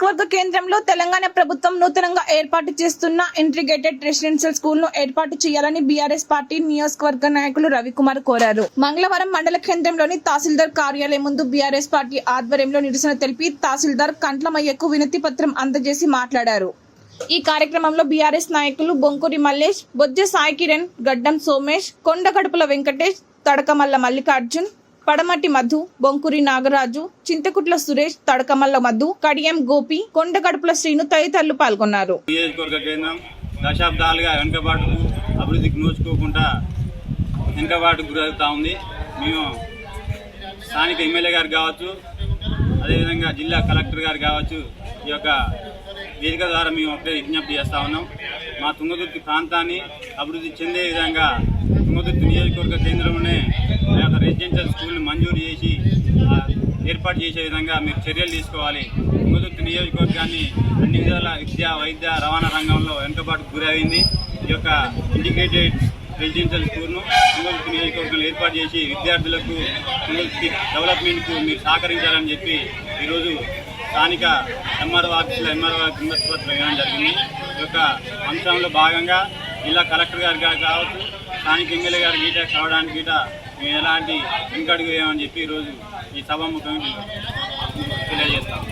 నియోజకవర్గ కేంద్రంలో తెలంగాణ ప్రభుత్వం నూతనంగా ఏర్పాటు చేస్తున్న ఇంటిగ్రేటెడ్ రెసిడెన్షియల్ స్కూల్ను ఏర్పాటు చేయాలని బీఆర్ఎస్ పార్టీ నియోజకవర్గ నాయకులు రవికుమార్ కోరారు. మంగళవారం మండల కేంద్రంలోని తహసీల్దార్ కార్యాలయం ముందు బీఆర్ఎస్ పార్టీ ఆధ్వర్యంలో నిరసన తెలిపి తహసీల్దార్ కంట్లమయ్యకు వినతి పత్రం అందజేసి మాట్లాడారు. ఈ కార్యక్రమంలో బీఆర్ఎస్ నాయకులు బొంకూరి మల్లేష్ బొజ్జ సాయి కిరణ్ గడ్డం సోమేష్ కొండగడుపుల వెంకటేష్ తడకమల్ల మల్లికార్జున్ పడమటి మధు బొంకురి నాగరాజు చింతకుట్ల సురేష్ తడకమల్ల మధు కడియం గోపి కొండగడుపుల శ్రీను తదితరులు పాల్గొన్నారు. కేంద్రం దశాబ్దాలుగా వెనుకబాటుకు అభివృద్ధికి నోచుకోకుండా వెనుకబాటుకు గురవుతూ ఉంది. మేము స్థానిక ఎమ్మెల్యే గారు కావచ్చు అదేవిధంగా జిల్లా కలెక్టర్ గారు కావచ్చు ఈ యొక్క వేదిక ద్వారా మేము ఒకటే విజ్ఞప్తి చేస్తా ఉన్నాం. మా తుంగతుర్తి ప్రాంతాన్ని అభివృద్ధి చెందే విధంగా తుంగతుర్తి నియోజకవర్గ కేంద్రంలోనే ఆ యొక్క రెసిడెన్షియల్ స్కూల్ని మంజూరు చేసి ఆ, ఏర్పాటు చేసే విధంగా మీరు చర్యలు తీసుకోవాలి. తుంగతుర్తి నియోజకవర్గాన్ని అన్ని విధాల విద్య వైద్య రవాణా రంగంలో వెనుకబాటుకు గురైంది. ఈ యొక్క ఇంటిగ్రేటెడ్ రెసిడెన్షియల్ స్కూల్ను తుంగతుర్తి నియోజకవర్గంలో ఏర్పాటు చేసి విద్యార్థులకు తుంగతుర్తి డెవలప్మెంట్కు మీరు సహకరించాలని చెప్పి ఈరోజు స్థానిక ఎంఆర్ఓ ఆఫీసులో ఎంఆర్ఓ కిందపత్రం పత్రం ఇవ్వడం జరిగింది. ఈ యొక్క అంశంలో భాగంగా జిల్లా కలెక్టర్ గారు కావచ్చు స్థానిక ఎమ్మెల్యే గారు గీట కావడానికి గీట మేము ఎలాంటి వెనుకడుగు వేయమని చెప్పి ఈరోజు ఈ సభాముఖంగా తెలియజేస్తాం